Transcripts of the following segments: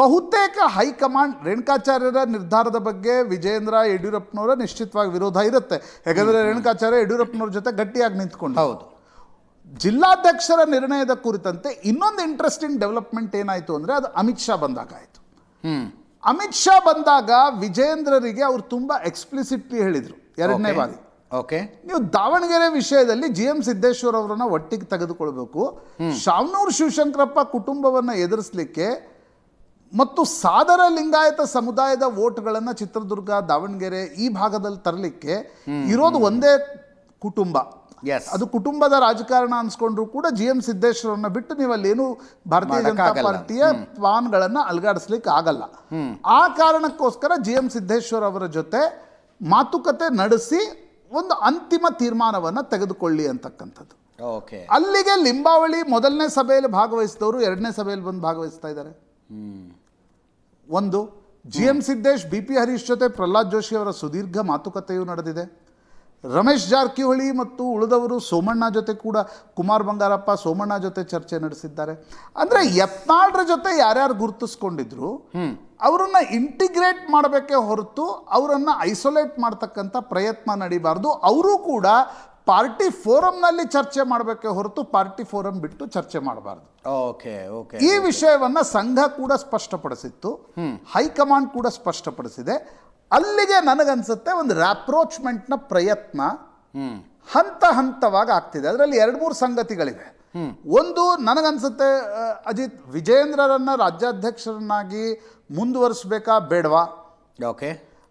ಬಹುತೇಕ ಹೈಕಮಾಂಡ್ ರೇಣುಕಾಚಾರ್ಯರ ನಿರ್ಧಾರದ ಬಗ್ಗೆ ವಿಜೇಂದ್ರ ಯಡಿಯೂರಪ್ಪನವರ ನಿಶ್ಚಿತವಾಗಿ ವಿರೋಧ ಇರುತ್ತೆ. ಯಾಕಂದ್ರೆ ರೇಣುಕಾಚಾರ್ಯ ಯಡಿಯೂರಪ್ಪನವ್ರ ಜೊತೆ ಗಟ್ಟಿಯಾಗಿ ನಿಂತ್ಕೊಂಡು ಹೌದು. ಜಿಲ್ಲಾಧ್ಯಕ್ಷರ ನಿರ್ಣಯದ ಕುರಿತಂತೆ ಇನ್ನೊಂದು ಇಂಟ್ರೆಸ್ಟಿಂಗ್ ಡೆವಲಪ್ಮೆಂಟ್ ಏನಾಯಿತು ಅಂದರೆ ಅದು ಅಮಿತ್ ಶಾ ಬಂದಾಗ ಆಯಿತು. ಹ್ಮ್. ಅಮಿತ್ ಶಾ ಬಂದಾಗ ವಿಜೇಂದ್ರರಿಗೆ ಅವರು ತುಂಬ ಎಕ್ಸ್ಪ್ಲಿಸಿಟ್ಲಿ ಹೇಳಿದರು. ಎರಡನೇ ಬಾರಿ. ಓಕೆ ನೀವು ದಾವಣಗೆರೆ ವಿಷಯದಲ್ಲಿ ಜಿ ಎಂ ಸಿದ್ದೇಶ್ವರ್ ಅವರನ್ನ ಒಟ್ಟಿಗೆ ತೆಗೆದುಕೊಳ್ಬೇಕು. ಶಾಮನೂರು ಶಿವಶಂಕರಪ್ಪ ಕುಟುಂಬವನ್ನು ಎದುರಿಸಲಿಕ್ಕೆ ಮತ್ತು ಸಾದರ ಲಿಂಗಾಯತ ಸಮುದಾಯದ ವೋಟ್ಗಳನ್ನು ಚಿತ್ರದುರ್ಗ ದಾವಣಗೆರೆ ಈ ಭಾಗದಲ್ಲಿ ತರಲಿಕ್ಕೆ ಇರೋದು ಒಂದೇ ಕುಟುಂಬ. ಅದು ಕುಟುಂಬದ ರಾಜಕಾರಣ ಅನ್ಸ್ಕೊಂಡ್ರು ಕೂಡ ಜಿ ಎಂ ಸಿದ್ದೇಶ್ವರನ್ನ ಬಿಟ್ಟು ನೀವು ಅಲ್ಲೇನು ಭಾರತೀಯ ಜನತಾ. ಪಾರ್ಟಿಯ ಪಾನ್ಗಳನ್ನ ಅಲುಗಾಡಿಸ್ಲಿಕ್ಕೆ ಆಗಲ್ಲ. ಆ ಕಾರಣಕ್ಕೋಸ್ಕರ ಜಿ ಎಂ ಸಿದ್ದೇಶ್ವರ್ ಅವರ ಜೊತೆ ಮಾತುಕತೆ ನಡೆಸಿ ಒಂದು ಅಂತಿಮ ತೀರ್ಮಾನವನ್ನು ತೆಗೆದುಕೊಳ್ಳಿ ಅಂತಕ್ಕಂಥದ್ದು. ಓಕೆ. ಅಲ್ಲಿಗೆ ಲಿಂಬಾವಳಿ ಮೊದಲನೇ ಸಭೆಯಲ್ಲಿ ಭಾಗವಹಿಸಿದವರು ಎರಡನೇ ಸಭೆಯಲ್ಲಿ ಬಂದು ಭಾಗವಹಿಸ್ತಾ ಇದ್ದಾರೆ. ಒಂದು G M Siddesh B P Harish ಜೊತೆ ಪ್ರಹ್ಲಾದ್ ಜೋಶಿ ಅವರ ಸುದೀರ್ಘ ಮಾತುಕತೆಯೂ ನಡೆದಿದೆ. ರಮೇಶ್ ಜಾರಕಿಹೊಳಿ ಮತ್ತು ಉಳಿದವರು ಸೋಮಣ್ಣ ಜೊತೆ ಕೂಡ ಕುಮಾರ್ ಬಂಗಾರಪ್ಪ ಸೋಮಣ್ಣ ಜೊತೆ ಚರ್ಚೆ ನಡೆಸಿದ್ದಾರೆ. ಅಂದರೆ ಯತ್ನಾಳ್ರ ಜೊತೆ ಯಾರ್ಯಾರು ಗುರುತಿಸ್ಕೊಂಡಿದ್ರು ಅವರನ್ನ ಇಂಟಿಗ್ರೇಟ್ ಮಾಡಬೇಕೇ ಹೊರತು ಅವರನ್ನು ಐಸೋಲೇಟ್ ಮಾಡ್ತಕ್ಕಂಥ ಪ್ರಯತ್ನ ನಡೀಬಾರ್ದು. ಅವರು ಕೂಡ ಪಾರ್ಟಿ ಫೋರಂನಲ್ಲಿ ಚರ್ಚೆ ಮಾಡಬೇಕೆ ಹೊರತು ಪಾರ್ಟಿ ಫೋರಂ ಬಿಟ್ಟು ಚರ್ಚೆ ಮಾಡಬಾರದು. ಓಕೆ ಓಕೆ ಈ ವಿಷಯವನ್ನ ಸಂಘ ಕೂಡ ಸ್ಪಷ್ಟಪಡಿಸಿತ್ತು. ಹೈಕಮಾಂಡ್ ಕೂಡ ಸ್ಪಷ್ಟಪಡಿಸಿದೆ. ಅಲ್ಲಿಗೆ ನನಗನ್ಸುತ್ತೆ ಒಂದು ರ್ಯಾಪ್ರೋಚ್ಮೆಂಟ್ನ ಪ್ರಯತ್ನ ಹಂತ ಹಂತವಾಗಿ ಆಗ್ತಿದೆ. ಅದರಲ್ಲಿ ಎರಡು ಮೂರು ಸಂಗತಿಗಳಿವೆ. ಒಂದು ನನಗನ್ಸುತ್ತೆ ಅಜಿತ್ ವಿಜೇಂದ್ರರನ್ನ ರಾಜ್ಯಾಧ್ಯಕ್ಷರನ್ನಾಗಿ ಮುಂದುವರಿಸ್ಬೇಕಾ? ಬೇಡವಾ? ಓಕೆ.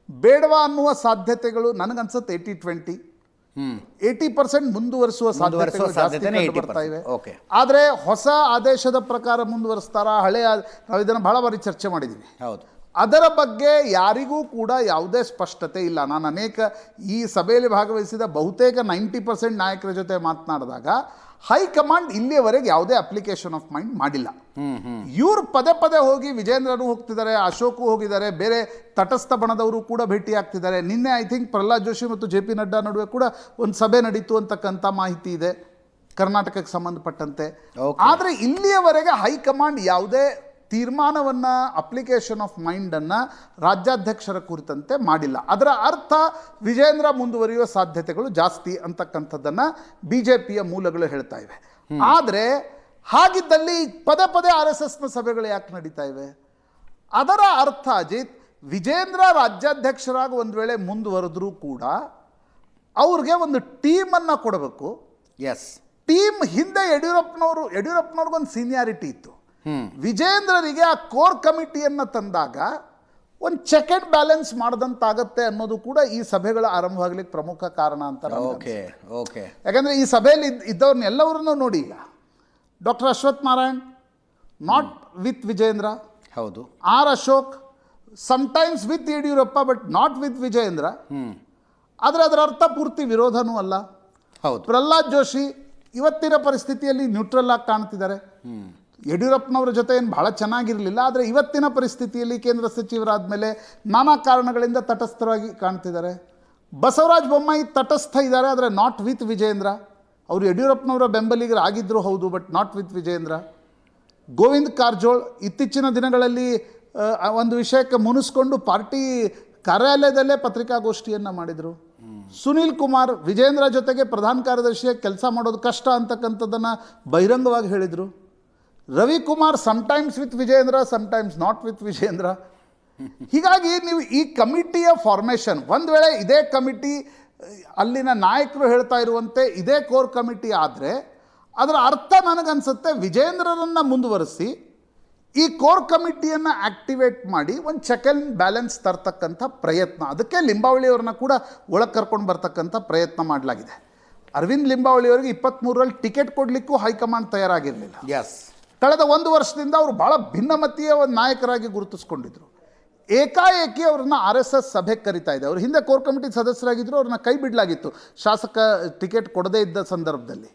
ಬೇಡವಾ ಅನ್ನುವ ಸಾಧ್ಯತೆಗಳು ನನಗನ್ಸುತ್ತೆ eighty twenty hmm eighty percent ಮುಂದುವರಿಸುವ ಸಾಧ್ಯತೆ ಸಾಧ್ಯತೆಗಳು ಸಾಧ್ಯತೆನೇ ಕಂಡು ಬರ್ತಾ 80%. ಇವೆ Okay. ಆದರೆ ಹೊಸ ಆದೇಶದ ಪ್ರಕಾರ ಮುಂದುವರಿಸ್ತಾರಾ ಹಳೆಯ ನಾವು ಇದನ್ನು ಬಹಳ ಬಾರಿ ಚರ್ಚೆ ಮಾಡಿದ್ದೀವಿ ಹೌದು ಅದರ ಬಗ್ಗೆ ಯಾರಿಗೂ ಕೂಡ ಯಾವುದೇ ಸ್ಪಷ್ಟತೆ ಇಲ್ಲ. ನಾನು ಅನೇಕ ಈ ಸಭೆಯಲ್ಲಿ ಭಾಗವಹಿಸಿದ ಬಹುತೇಕ ನೈಂಟಿ ಪರ್ಸೆಂಟ್ ನಾಯಕರ ಜೊತೆ ಮಾತನಾಡಿದಾಗ ಹೈಕಮಾಂಡ್ ಇಲ್ಲಿಯವರೆಗೆ ಯಾವುದೇ ಅಪ್ಲಿಕೇಶನ್ ಆಫ್ ಮೈಂಡ್ ಮಾಡಿಲ್ಲ. ಇವ್ರು ಪದೇ ಪದೇ ಹೋಗಿ ವಿಜೇಂದ್ರನು ಹೋಗ್ತಿದ್ದಾರೆ ಅಶೋಕು ಹೋಗಿದ್ದಾರೆ ಬೇರೆ ತಟಸ್ಥ ಬಣದವರು ಕೂಡ ಭೇಟಿ ಆಗ್ತಿದ್ದಾರೆ. ನಿನ್ನೆ ಐ ಥಿಂಕ್ ಪ್ರಹ್ಲಾದ್ ಜೋಶಿ ಮತ್ತು ಜೆ ಪಿ ನಡ್ಡಾ ನಡುವೆ ಕೂಡ ಒಂದು ಸಭೆ ನಡೀತು ಅಂತಕ್ಕಂಥ ಮಾಹಿತಿ ಇದೆ ಕರ್ನಾಟಕಕ್ಕೆ ಸಂಬಂಧಪಟ್ಟಂತೆ. ಆದರೆ ಇಲ್ಲಿಯವರೆಗೆ ಹೈಕಮಾಂಡ್ ಯಾವುದೇ ತೀರ್ಮಾನವನ್ನ ಅಪ್ಲಿಕೇಶನ್ ಆಫ್ ಮೈಂಡನ್ನು ರಾಜ್ಯಾಧ್ಯಕ್ಷರ ಕುರಿತಂತೆ ಮಾಡಿಲ್ಲ. ಅದರ ಅರ್ಥ ವಿಜೇಂದ್ರ ಮುಂದುವರಿಯುವ ಸಾಧ್ಯತೆಗಳು ಜಾಸ್ತಿ ಅಂತಕ್ಕಂಥದ್ದನ್ನು ಬಿ ಜೆ ಪಿಯ ಮೂಲಗಳು ಹೇಳ್ತಾ ಇವೆ. ಆದರೆ ಹಾಗಿದ್ದಲ್ಲಿ ಪದೇ ಪದೇ ಆರ್ ಎಸ್ ಎಸ್ನ ಸಭೆಗಳು ಯಾಕೆ ನಡೀತಾ ಇವೆ? ಅದರ ಅರ್ಥ ಅಜಿತ್ ವಿಜೇಂದ್ರ ರಾಜ್ಯಾಧ್ಯಕ್ಷರಾಗಿ ಒಂದು ವೇಳೆ ಮುಂದುವರೆದ್ರೂ ಕೂಡ ಅವ್ರಿಗೆ ಒಂದು ಟೀಮನ್ನು ಕೊಡಬೇಕು. ಎಸ್ ಟೀಮ್ ಹಿಂದೆ ಯಡಿಯೂರಪ್ಪನವರು ಯಡಿಯೂರಪ್ಪನವ್ರಿಗೊಂದು ಸೀನಿಯಾರಿಟಿ ಇತ್ತು. ವಿಜೇಂದ್ರರಿಗೆ ಆ ಕೋರ್ ಕಮಿಟಿಯನ್ನು ತಂದಾಗ ಒಂದು ಚೆಕ್ ಅಂಡ್ ಬ್ಯಾಲೆನ್ಸ್ ಮಾಡ್ದಂತಾಗತ್ತೆ ಅನ್ನೋದು ಕೂಡ ಈ ಸಭೆಗಳ ಆರಂಭವಾಗ್ಲಿಕ್ಕೆ ಪ್ರಮುಖ ಕಾರಣ ಅಂತ ಓಕೆ ಓಕೆ ಯಾಕಂದರೆ ಈ ಸಭೆಯಲ್ಲಿ ಇದ್ದವ್ರನ್ನೆಲ್ಲವರನ್ನೂ ಇದ್ದವ್ರನ್ನ ಎಲ್ಲವರನ್ನೂ ನೋಡಿ ಈಗ. Doctor Ashwath Narayan not with Vijendra. ಹೌದು. R Ashok sometimes with Yediyurappa but not with Vijayendra ಆದರೆ ಅದರ ಅರ್ಥ ಪೂರ್ತಿ ವಿರೋಧನೂ ಅಲ್ಲ. ಹೌದು. ಪ್ರಹ್ಲಾದ್ ಜೋಶಿ ಇವತ್ತಿನ ಪರಿಸ್ಥಿತಿಯಲ್ಲಿ ನ್ಯೂಟ್ರಲ್ ಆಗಿ ಕಾಣ್ತಿದ್ದಾರೆ. ಯಡಿಯೂರಪ್ಪನವರ ಜೊತೆ ಏನು ಭಾಳ ಚೆನ್ನಾಗಿರಲಿಲ್ಲ, ಆದರೆ ಇವತ್ತಿನ ಪರಿಸ್ಥಿತಿಯಲ್ಲಿ ಕೇಂದ್ರ ಸಚಿವರಾದ ಮೇಲೆ ನಾನಾ ಕಾರಣಗಳಿಂದ ತಟಸ್ಥರಾಗಿ ಕಾಣ್ತಿದ್ದಾರೆ. ಬಸವರಾಜ ಬೊಮ್ಮಾಯಿ ತಟಸ್ಥ ಇದ್ದಾರೆ, ಆದರೆ ನಾಟ್ ವಿತ್ ವಿಜೇಂದ್ರ ಅವರು ಯಡಿಯೂರಪ್ಪನವರ ಬೆಂಬಲಿಗರು ಆಗಿದ್ದರೂ ಹೌದು but not with Vijendra Govind Karjol ಇತ್ತೀಚಿನ ದಿನಗಳಲ್ಲಿ ಒಂದು ವಿಷಯಕ್ಕೆ ಮುನಿಸ್ಕೊಂಡು ಪಾರ್ಟಿ ಕಾರ್ಯಾಲಯದಲ್ಲೇ ಪತ್ರಿಕಾಗೋಷ್ಠಿಯನ್ನು ಮಾಡಿದರು. ಸುನೀಲ್ ಕುಮಾರ್ ವಿಜೇಂದ್ರ ಜೊತೆಗೆ ಪ್ರಧಾನ ಕಾರ್ಯದರ್ಶಿಯಾಗಿ ಕೆಲಸ ಮಾಡೋದು ಕಷ್ಟ ಅಂತಕ್ಕಂಥದ್ದನ್ನು ಬಹಿರಂಗವಾಗಿ ಹೇಳಿದರು. Ravikumar sometimes with Vijayendra sometimes not with Vijayendra. ಹೀಗಾಗಿ ನೀವು ಈ ಕಮಿಟಿಯ ಫಾರ್ಮೇಷನ್ ಒಂದು ವೇಳೆ ಇದೇ ಕಮಿಟಿ, ಅಲ್ಲಿನ ನಾಯಕರು ಹೇಳ್ತಾ ಇರುವಂತೆ ಇದೇ ಕೋರ್ ಕಮಿಟಿ ಆದರೆ, ಅದರ ಅರ್ಥ ನನಗನ್ಸುತ್ತೆ ವಿಜೇಂದ್ರರನ್ನು ಮುಂದುವರಿಸಿ ಈ ಕೋರ್ ಕಮಿಟಿಯನ್ನು ಆಕ್ಟಿವೇಟ್ ಮಾಡಿ ಒಂದು ಚೆಕ್ ಆ್ಯಂಡ್ ಬ್ಯಾಲೆನ್ಸ್ ತರ್ತಕ್ಕಂಥ ಪ್ರಯತ್ನ. ಅದಕ್ಕೆ ಲಿಂಬಾವಳಿಯವ್ರನ್ನ ಕೂಡ ಒಳಗೆ ಕರ್ಕೊಂಡು ಬರ್ತಕ್ಕಂಥ ಪ್ರಯತ್ನ ಮಾಡಲಾಗಿದೆ. ಅರವಿಂದ್ ಲಿಂಬಾವಳಿಯವರಿಗೆ ಇಪ್ಪತ್ತ್ಮೂರರಲ್ಲಿ ಟಿಕೆಟ್ ಕೊಡಲಿಕ್ಕೂ ಹೈಕಮಾಂಡ್ ತಯಾರಾಗಿರಲಿಲ್ಲ. ಎಸ್ ಕಳೆದ ಒಂದು ವರ್ಷದಿಂದ ಅವರು ಬಹಳ ಭಿನ್ನಮತೀಯ ಒಂದು ನಾಯಕರಾಗಿ ಗುರುತಿಸ್ಕೊಂಡಿದ್ರು. ಏಕಾಏಕಿ ಅವ್ರನ್ನ ಆರ್ ಎಸ್ ಎಸ್ ಸಭೆಗೆ ಕರಿತಾ ಇದೆ. ಅವರು ಹಿಂದೆ ಕೋರ್ ಕಮಿಟಿ ಸದಸ್ಯರಾಗಿದ್ದರು ಅವ್ರನ್ನ ಕೈ ಬಿಡಲಾಗಿತ್ತು. ಶಾಸಕ ಟಿಕೆಟ್ ಕೊಡದೇ ಇದ್ದ ಸಂದರ್ಭದಲ್ಲಿ.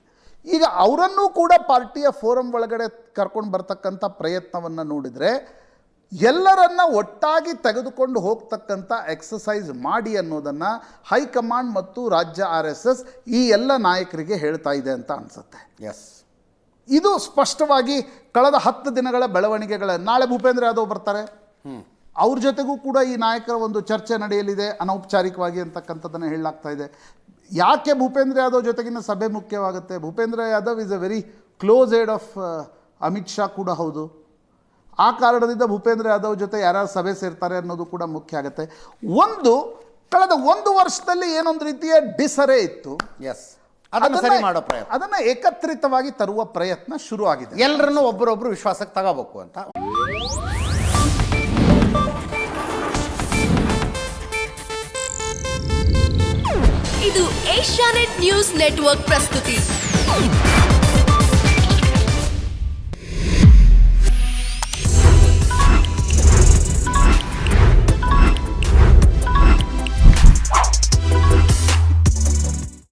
ಈಗ ಅವರನ್ನೂ ಕೂಡ ಪಾರ್ಟಿಯ ಫೋರಂ ಒಳಗಡೆ ಕರ್ಕೊಂಡು ಬರ್ತಕ್ಕಂಥ ಪ್ರಯತ್ನವನ್ನು ನೋಡಿದರೆ, ಎಲ್ಲರನ್ನ ಒಟ್ಟಾಗಿ ತೆಗೆದುಕೊಂಡು ಹೋಗ್ತಕ್ಕಂಥ ಎಕ್ಸಸೈಸ್ ಮಾಡಿ ಅನ್ನೋದನ್ನು ಹೈಕಮಾಂಡ್ ಮತ್ತು ರಾಜ್ಯ ಆರ್ ಎಸ್ ಎಸ್ ಈ ಎಲ್ಲ ನಾಯಕರಿಗೆ ಹೇಳ್ತಾ ಇದೆ ಅಂತ ಅನಿಸುತ್ತೆ. ಎಸ್ ಇದು ಸ್ಪಷ್ಟವಾಗಿ ಕಳೆದ ಹತ್ತು ದಿನಗಳ ಬೆಳವಣಿಗೆಗಳ. ನಾಳೆ ಭೂಪೇಂದ್ರ ಯಾದವ್ ಬರ್ತಾರೆ. ಅವ್ರ ಜೊತೆಗೂ ಕೂಡ ಈ ನಾಯಕರ ಒಂದು ಚರ್ಚೆ ನಡೆಯಲಿದೆ ಅನೌಪಚಾರಿಕವಾಗಿ ಅಂತಕ್ಕಂಥದ್ದನ್ನು ಹೇಳಲಾಗ್ತಾ ಇದೆ. ಯಾಕೆ ಭೂಪೇಂದ್ರ ಯಾದವ್ ಜೊತೆಗಿನ ಸಭೆ ಮುಖ್ಯವಾಗುತ್ತೆ? Bhupendra Yadav is a very close aide of Amit Shah ಕೂಡ ಹೌದು. ಆ ಕಾರಣದಿಂದ ಭೂಪೇಂದ್ರ ಯಾದವ್ ಜೊತೆ ಯಾರ್ಯಾರು ಸಭೆ ಸೇರ್ತಾರೆ ಅನ್ನೋದು ಕೂಡ ಮುಖ್ಯ ಆಗುತ್ತೆ. ಒಂದು ಕಳೆದ ಒಂದು ವರ್ಷದಲ್ಲಿ ಏನೊಂದು ರೀತಿಯ ಡಿಸರೆ ಇತ್ತು. ಎಸ್ ಅದನ್ನು ಸರಿ ಮಾಡೋ ಪ್ರಯತ್ನ. ಅದನ್ನ ಏಕತ್ರಿತವಾಗಿ ತರುವ ಪ್ರಯತ್ನ ಶುರು ಆಗಿದೆ. ಎಲ್ಲರನ್ನೂ ಒಬ್ಬರೊಬ್ಬರು ವಿಶ್ವಾಸಕ್ಕೆ ತಗೋಬೇಕು ಅಂತ. ಇದು ಏಷ್ಯಾನೆಟ್ ನ್ಯೂಸ್ ನೆಟ್ವರ್ಕ್ ಪ್ರಸ್ತುತಿ.